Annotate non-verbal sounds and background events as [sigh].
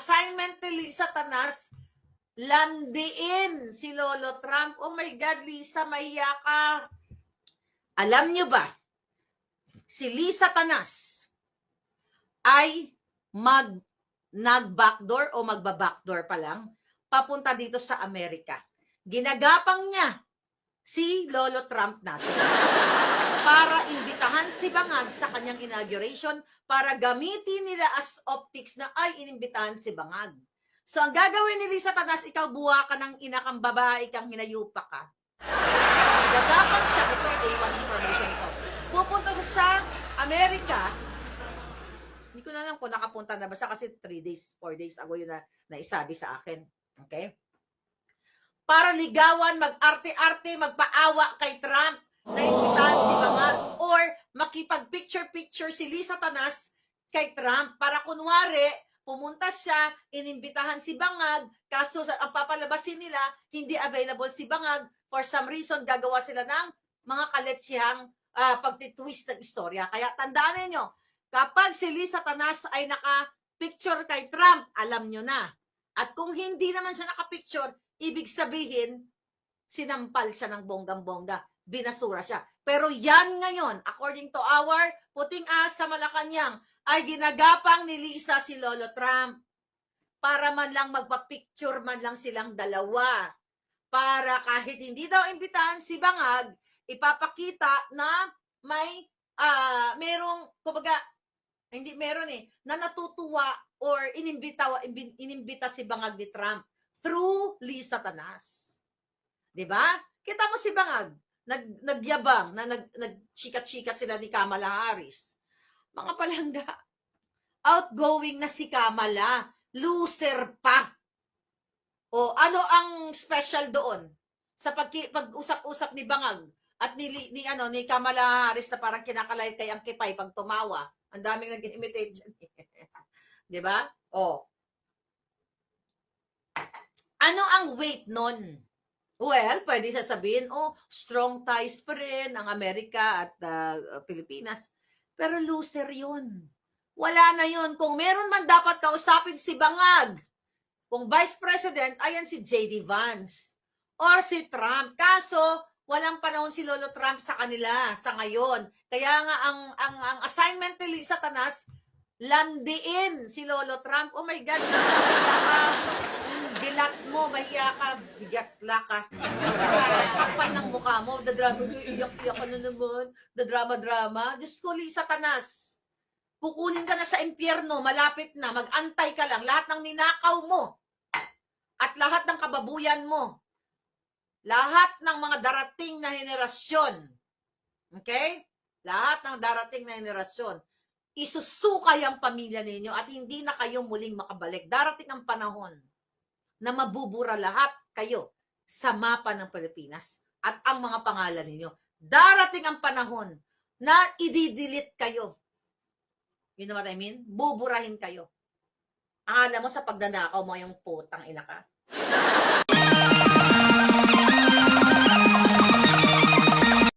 assignment ni Lisa Tanas, landiin si Lolo Trump. Oh my God, Lisa, mahiya ka. Alam niyo ba, si Lisa Tanas ay mag nag-backdoor o magba-backdoor pa lang papunta dito sa Amerika. Ginagapang niya si Lolo Trump natin para imbitahan si Bangag sa kanyang inauguration para gamitin nila as optics na ay inimbitahan si Bangag. So ang gagawin ni Lisa Tanas, ikaw buwa ka ng inakang babae kang hinayupa ka. Gagapang siya, ito A1 information ko. Pupunta siya sa Amerika, hindi ko na alam kung nakapunta na ba siya kasi 3 days, 4 days ago yun na naisabi sa akin. Okay? Para ligawan, mag-arte-arte, magpaawa kay Trump na imbitahan si Bangag or makipag-picture-picture si Lisa Tanas kay Trump para kunwari pumunta siya, inimbitahan si Bangag, kaso ang papalabasin nila, hindi available si Bangag, for some reason, gagawa sila ng mga kaletsihang uh, pagtitwist ng istorya. Kaya tandaan ninyo, kapag si Lisa Tanas ay naka-picture kay Trump, alam nyo na. At kung hindi naman siya naka-picture, ibig sabihin, sinampal siya ng bonggang-bongga, binasura siya. Pero yan ngayon, according to our puting as sa Malacanang, ay ginagapang ni Lisa si Lolo Trump para man lang magpa-picture man lang silang dalawa. Para kahit hindi daw imbitahan si Bangag, ipapakita na may ah merong kumbaga hindi meron eh na natutuwa or inimbita inimbita si Bangag ni Trump through Lisa Tanas. 'Di ba? Kita mo si Bangag nag nagyabang na nag nagchika-chika sila ni Kamala Harris. Mga palangga. Outgoing na si Kamala. Loser pa. O ano ang special doon? Sa pag, pag-usap-usap ni Bangag at ni, ni, ano, ni Kamala Harris na parang kinakalay kay ang kipay pag tumawa. Ang daming nag-imitate dyan. [laughs] Di ba? O. Ano ang weight nun? Well, pwede sasabihin, oh, strong ties pa rin ang Amerika at uh, Pilipinas. Pero loser yun. Wala na yun. Kung meron man dapat kausapin si Bangag, kung Vice President, ayan si J.D. Vance or si Trump. Kaso, walang panahon si Lolo Trump sa kanila sa ngayon. Kaya nga, ang, ang, ang assignment ni Lisa Tanas, landiin si Lolo Trump. Oh my God, bilat mo, mahiya ka, bigatla ka. Kapal ng mukha mo, dadrama, iyak-iyak ka na naman, dadrama-drama. Diyos ko, Lisa Tanas, kukunin ka na sa impyerno, malapit na, mag-antay ka lang, lahat ng ninakaw mo, at lahat ng kababuyan mo, lahat ng mga darating na henerasyon, okay? Lahat ng darating na henerasyon, isusukay ang pamilya ninyo at hindi na kayo muling makabalik. Darating ang panahon na mabubura lahat kayo sa mapa ng Pilipinas at ang mga pangalan ninyo. Darating ang panahon na i-delete kayo. You know what I mean? Buburahin kayo. Akala mo sa pagdanakaw mo yung putang ina ka?